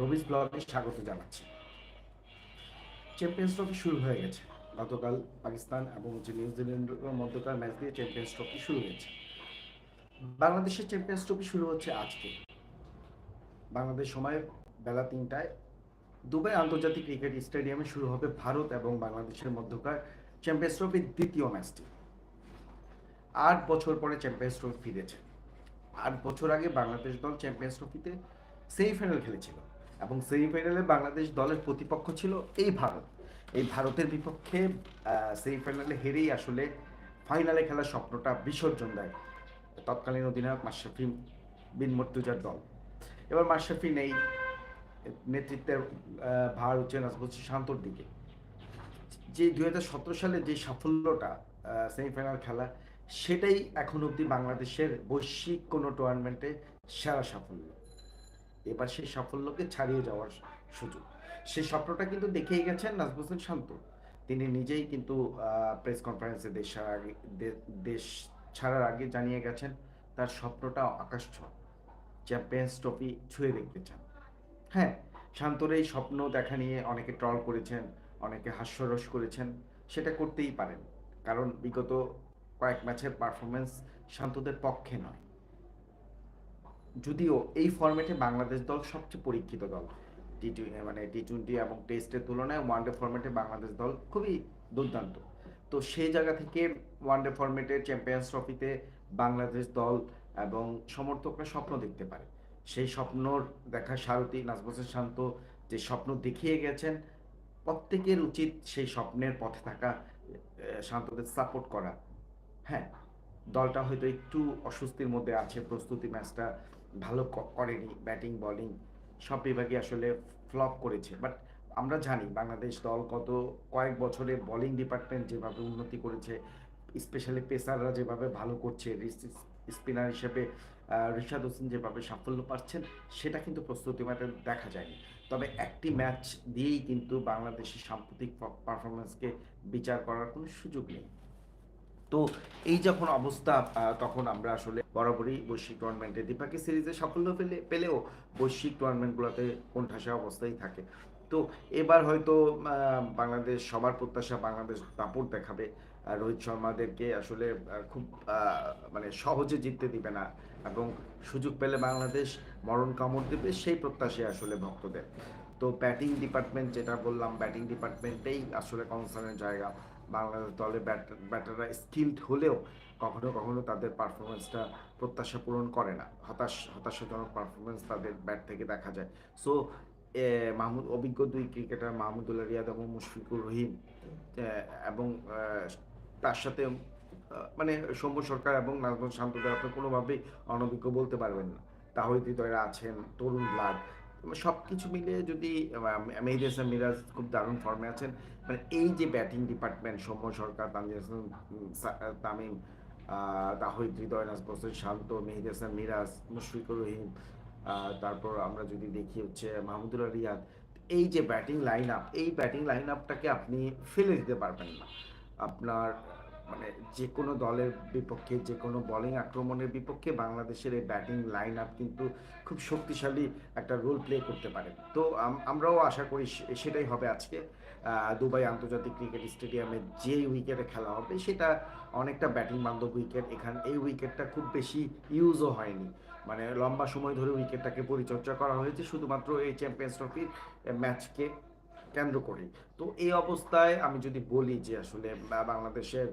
Rubik's ব্লগে স্বাগত জানাচ্ছি। চ্যাম্পিয়ন্স ট্রফি শুরু হয়ে গেছে। গতকাল পাকিস্তান এবং নিউজিল্যান্ডের মধ্যকার ম্যাচ দিয়ে চ্যাম্পিয়ন্স ট্রফি শুরু হয়েছে। বাংলাদেশের চ্যাম্পিয়ন্স ট্রফি শুরু হচ্ছে আজকে। বাংলাদেশ সময় বেলা তিনটায় দুবাই আন্তর্জাতিক ক্রিকেট স্টেডিয়ামে শুরু হবে ভারত এবং বাংলাদেশের মধ্যকার চ্যাম্পিয়ন্স ট্রফির দ্বিতীয় ম্যাচটি আট বছর পরে চ্যাম্পিয়ন্স ট্রফি ফিরেছে। আট বছর আগে বাংলাদেশ দল চ্যাম্পিয়ন্স ট্রফিতে সেমিফাইনাল খেলেছিল। এবং সেমিফাইনালে বাংলাদেশ দলের প্রতিপক্ষ ছিল এই ভারত। এই ভারতের বিপক্ষে সেমিফাইনালে হেরেই আসলে ফাইনালে খেলার স্বপ্নটা বিসর্জন দেয় তৎকালীন অধিনায়ক মাশরাফি বিন মর্তুজার দল। এবার মাশরাফি নেই নেতৃত্বের ভার হচ্ছে নাজবুল শান্তর দিকে। যে দুই হাজার সতেরো সালে যে সাফল্যটা সেমিফাইনাল খেলা, সেটাই এখন অবধি বাংলাদেশের বৈশ্বিক কোনো টুর্নামেন্টে সেরা সাফল্য। এবার সেই সাফল্যকে ছাড়িয়ে যাওয়ার সুযোগ। সেই স্বপ্নটা কিন্তু দেখেই গেছেন নাজমুল হোসেন শান্ত। তিনি নিজেই কিন্তু প্রেস কনফারেন্সে দেশ আগে দেশ ছাড়ার আগে জানিয়ে গেছেন, তার স্বপ্নটা আকাশ ছোঁয়া চ্যাম্পিয়ন্স ট্রফি ছুঁয়ে দেখতে চান। হ্যাঁ শান্তর এই স্বপ্ন দেখা নিয়ে অনেকে ট্রল করেছেন, অনেকে হাস্যরস করেছেন, সেটা করতেই পারেন। কারণ বিগত কয়েক ম্যাচের পারফরমেন্স শান্তদের পক্ষে নয়। যদিও এই ফরম্যাটে বাংলাদেশ দল সবচেয়ে পরীক্ষিত দল। টি মানে টি টোয়েন্টি এবং টেস্টের তুলনায় ওয়ানডে ফরম্যাটে বাংলাদেশ দল খুবই দুর্দান্ত। তো সেই জায়গা থেকে ওয়ানডে ফরম্যাটে চ্যাম্পিয়ন্স ট্রফিতে বাংলাদেশ দল এবং সমর্থকরা স্বপ্ন দেখতে পারে। সেই স্বপ্নর দেখা সারথি নাজমুসের শান্ত যে স্বপ্ন দেখিয়ে গেছেন, প্রত্যেকের উচিত সেই স্বপ্নের পথে থাকা শান্তদের সাপোর্ট করা। হ্যাঁ দলটা হয়তো একটু অস্বস্তির মধ্যে আছে, প্রস্তুতি ম্যাচটা ভালো করেনি ব্যাটিং বোলিং সব বিভাগে আসলে ফ্লপ করেছে। বাট আমরা জানি বাংলাদেশ দল গত কয়েক বছরে বোলিং ডিপার্টমেন্ট যেভাবে উন্নতি করেছে স্পেশালি পেসাররা যেভাবে ভালো করছে স্পিনার হিসেবে রিশাদ হোসেন যেভাবে সাফল্য পাচ্ছেন, সেটা কিন্তু প্রস্তুতি ম্যাচে দেখা যায়নি। তবে একটি ম্যাচ দিয়েই কিন্তু বাংলাদেশের সাম্প্রতিক পারফরমেন্সকে বিচার করার কোনো সুযোগ নেই। তো এই যখন অবস্থা তখন আমরা আসলে বরাবরই বৈশ্বিক টুর্নামেন্টে দ্বিপাক্ষি সিরিজে সাফল্য পেলে, পেলেও বৈশ্বিক টুর্নামেন্টগুলোতে কোণঠাসা অবস্থায় থাকে। তো এবার হয়তো বাংলাদেশ, সবার প্রত্যাশা বাংলাদেশ দাপট দেখাবে। রোহিত শর্মাদেরকে আসলে খুব মানে সহজে জিততে দিবে না। এবং সুযোগ পেলে বাংলাদেশ মরণ কামড় দেবে, সেই প্রত্যাশায় আসলে ভক্তদের। তো ব্যাটিং ডিপার্টমেন্ট যেটা বললাম ব্যাটিং ডিপার্টমেন্টেই আসলে কনসার্নের জায়গা। বাংলাদেশ দলের ব্যাটাররা স্কিলড হলেও কখনো কখনো তাদের পারফরমেন্সটা প্রত্যাশা পূরণ করে না। হতাশ, হতাশাজনক পারফরমেন্স তাদের ব্যাট থেকে দেখা যায়। সো মাহমুদ, অভিজ্ঞ দুই ক্রিকেটার মাহমুদুল্লাহ, রিয়াদ এবং মুশফিকুর রহিম এবং তার সাথে মানে সৌম্য সরকার এবং নাজমুল শান্তদের আপনি কোনোভাবেই অনভিজ্ঞ বলতে পারবেন না। তাহিদ হৃদয়রা আছেন তরুণ ব্লাড। সব কিছু মিলিয়ে যদি মেহেদি মিরাজ খুব দারুণ ফর্মে আছেন মানে এই যে ব্যাটিং ডিপার্টমেন্ট সৌম্য সরকার তানজিদ তামিম তাহিদ, হৃদয় হোসেন শান্ত, মেহেদি হাসান, মিরাজ, মুশফিকুর রহিম তারপর আমরা যদি দেখি হচ্ছে মাহমুদুল্লাহ রিয়াদ, এই যে ব্যাটিং লাইন আপ এই ব্যাটিং লাইন আপটাকে আপনি ফেলে দিতে পারবেন না। আপনার মানে যে কোনো দলের বিপক্ষে যে কোনো বোলিং আক্রমণের বিপক্ষে বাংলাদেশের এই ব্যাটিং লাইন আপ কিন্তু খুব শক্তিশালী একটা রোল প্লে করতে পারে। তো আমরাও আশা করি সেটাই হবে আজকে। দুবাই আন্তর্জাতিক ক্রিকেট স্টেডিয়ামে যে উইকেটে খেলা হবে, সেটা অনেকটা ব্যাটিং বান্ধব উইকেট এখান, এই উইকেটটা খুব বেশি ইউজও হয়নি। মানে লম্বা সময় ধরে উইকেটটাকে পরিচর্যা করা হয়েছে, শুধুমাত্র এই চ্যাম্পিয়ন্স ট্রফির ম্যাচকে কেন্দ্র করে তো এই অবস্থায় আমি যদি বলি যে আসলে বাংলাদেশের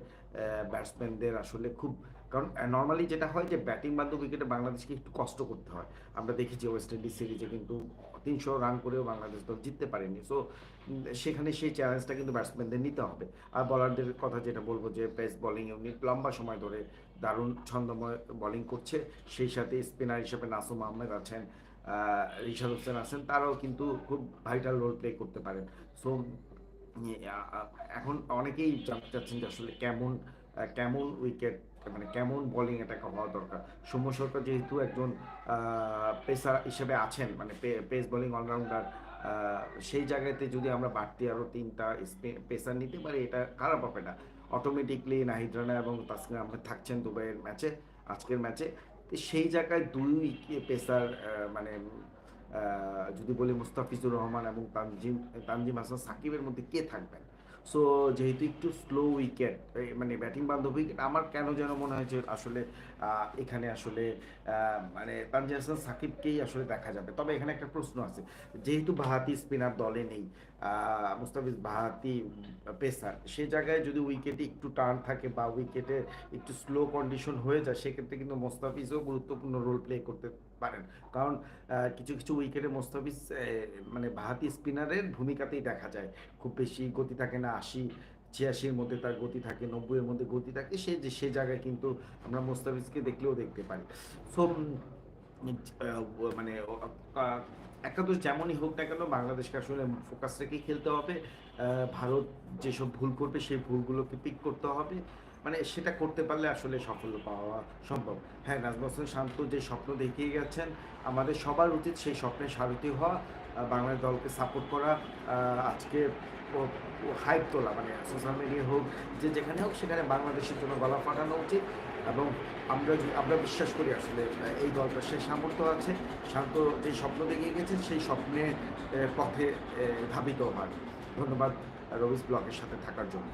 ব্যাটসম্যানদের আসলে খুব, কারণ নর্মালি যেটা হয় যে ব্যাটিং বান্ধব উইকেটে বাংলাদেশকে একটু কষ্ট করতে হয়। আমরা দেখেছি ওয়েস্ট ইন্ডিজ সিরিজে কিন্তু তিনশো রান করেও বাংলাদেশ দল জিততে পারেনি। সো সেখানে সেই চ্যালেঞ্জটা কিন্তু ব্যাটসম্যানদের নিতে হবে। আর বলারদের কথা যেটা বলব যে পেস বোলিং ইউনিট লম্বা সময় ধরে দারুণ ছন্দময় বোলিং করছে। সেই সাথে স্পিনার হিসেবে নাসুম আহমেদ আছেন রিশাদ হোসেন আছেন। তারাও কিন্তু খুব ভাইটাল রোল প্লে করতে পারেন। সো এখন অনেকেই জানতে চাচ্ছেন যে আসলে কেমন কেমন উইকেট মানে কেমন বোলিং অ্যাটাক হওয়া দরকার? সৌম্য সরকার যেহেতু একজন পেসার হিসেবে আছেন মানে পেস বোলিং অলরাউন্ডার সেই জায়গাতে যদি আমরা বাড়তি আরও তিনটা পেসার নিতে পারি, এটা খারাপ হবে না। অটোমেটিকলি নাহিদ রানা এবং তাসকিন আহমেদ থাকছেন দুবাইয়ের ম্যাচে আজকের ম্যাচে সেই জায়গায় দুই পেসার মানে যদি বলি মুস্তাফিজুর রহমান এবং তানজিম তানজিম হাসান সাকিবের মধ্যে কে থাকবেন? সো যেহেতু একটু স্লো উইকেট মানে ব্যাটিং বান্ধব উইকেট আমার কেন যেন মনে হয় যে আসলে এখানে আসলে মানে তানজিম হাসান সাকিবকেই আসলে দেখা যাবে। তবে এখানে একটা প্রশ্ন আছে, যেহেতু বাহাতি স্পিনার দলে নেই মুস্তাফিজ বাহাতি পেসার। সে জায়গায় যদি উইকেটে একটু টার্ন থাকে বা উইকেটে একটু স্লো কন্ডিশন হয়ে যায়, সেক্ষেত্রে কিন্তু মোস্তাফিজও গুরুত্বপূর্ণ রোল প্লে করতে পারেন। কারণ কিছু কিছু উইকেটে মোস্তাফিজ মানে বাহাতি স্পিনারের ভূমিকাতেই দেখা যায়। খুব বেশি গতি থাকে না, আশি, ছিয়াশির মধ্যে তার গতি থাকে, নব্বইয়ের মধ্যে গতি থাকে, সে যে, সে জায়গায় কিন্তু আমরা মোস্তাফিজকে দেখলেও দেখতে পারি। সো মানে একটা তো যেমনই হোক না কেন বাংলাদেশকে আসলে ফোকাস রেখে খেলতে হবে। ভারত যেসব ভুল করবে সেই ভুলগুলোকে পিক করতে হবে। মানে সেটা করতে পারলে আসলে সাফল্য পাওয়া সম্ভব। হ্যাঁ হোসেন শান্ত যে স্বপ্ন দেখিয়ে গেছেন, আমাদের সবার উচিত সেই স্বপ্নের সারথি হওয়া। বাংলাদেশ দলকে সাপোর্ট করা আজকে হাইপ তোলা মানে সোশ্যাল মিডিয়া হোক যে যেখানে হোক সেখানে বাংলাদেশের জন্য গলা ফাটানো উচিত। এবং আমরা আমরা বিশ্বাস করি আসলে এই দলটা সেই সামর্থ্য আছে শান্ত যে স্বপ্ন দেখিয়ে গেছেন সেই স্বপ্নের আহ, পথে ধাবিত হয় ধন্যবাদ রবিস ব্লকের সাথে থাকার জন্য।